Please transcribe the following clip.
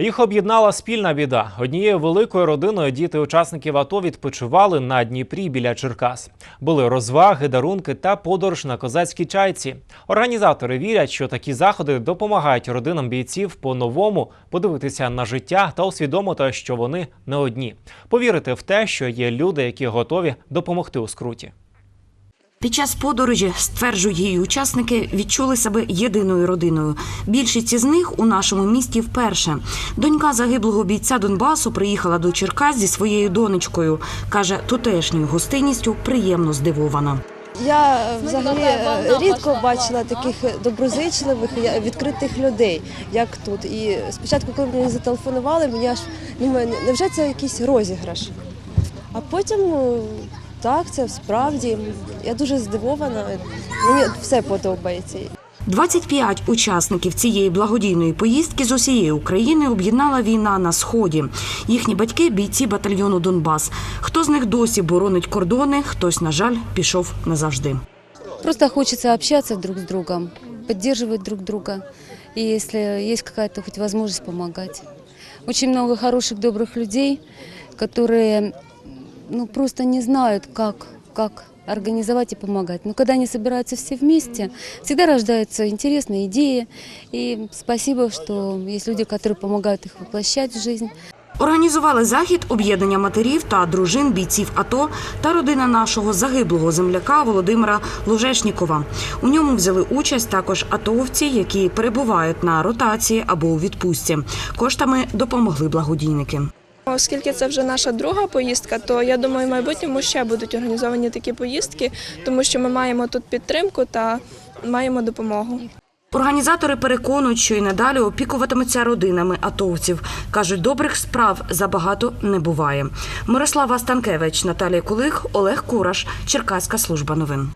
Їх об'єднала спільна біда. Однією великою родиною діти учасників АТО відпочивали на Дніпрі біля Черкас. Були розваги, дарунки та подорож на козацькій чайці. Організатори вірять, що такі заходи допомагають родинам бійців по-новому подивитися на життя та усвідомити, що вони не одні. Повірити в те, що є люди, які готові допомогти у скруті. Під час подорожі, стверджують її учасники, відчули себе єдиною родиною. Більшість із них у нашому місті вперше. Донька загиблого бійця Донбасу приїхала до Черкас зі своєю донечкою. Каже, тутешньою гостинністю приємно здивована. Я взагалі е, рідко бачила таких доброзичливих, відкритих людей, як тут. І спочатку, коли мені зателефонували, мені аж думаю, невже це якийсь розіграш? А потім ну, так, це справді. Я дуже здивована. Мені все подобається. 25 учасників цієї благодійної поїздки з усієї України об'єднала війна на сході. Їхні батьки бійці батальйону Донбас. Хто з них досі боронить кордони, хтось, на жаль, пішов назавжди. Просто хочется общаться друг с другом, поддерживать друг друга. И если есть какая-то хоть возможность помогать. Очень много хороших, добрых людей, которые ну, просто не знают, как, как организовать и помогать. Но когда они собираются все вместе, всегда рождаются интересные идеи. И спасибо, что есть люди, которые помогают их воплощать в жизнь. Організували захід об'єднання матерів та дружин бійців АТО та родина нашого загиблого земляка Володимира Лужешнікова. У ньому взяли участь також атовці, які перебувають на ротації або у відпустці. Коштами допомогли благодійники. Оскільки це вже наша друга поїздка, то я думаю, в майбутньому ще будуть організовані такі поїздки, тому що ми маємо тут підтримку та маємо допомогу. Організатори переконують, що і надалі опікуватимуться родинами атовців. кажуть, добрих справ забагато не буває. Мирослава Станкевич, Наталія Кулик, Олег Кураш, Черкаська служба новин.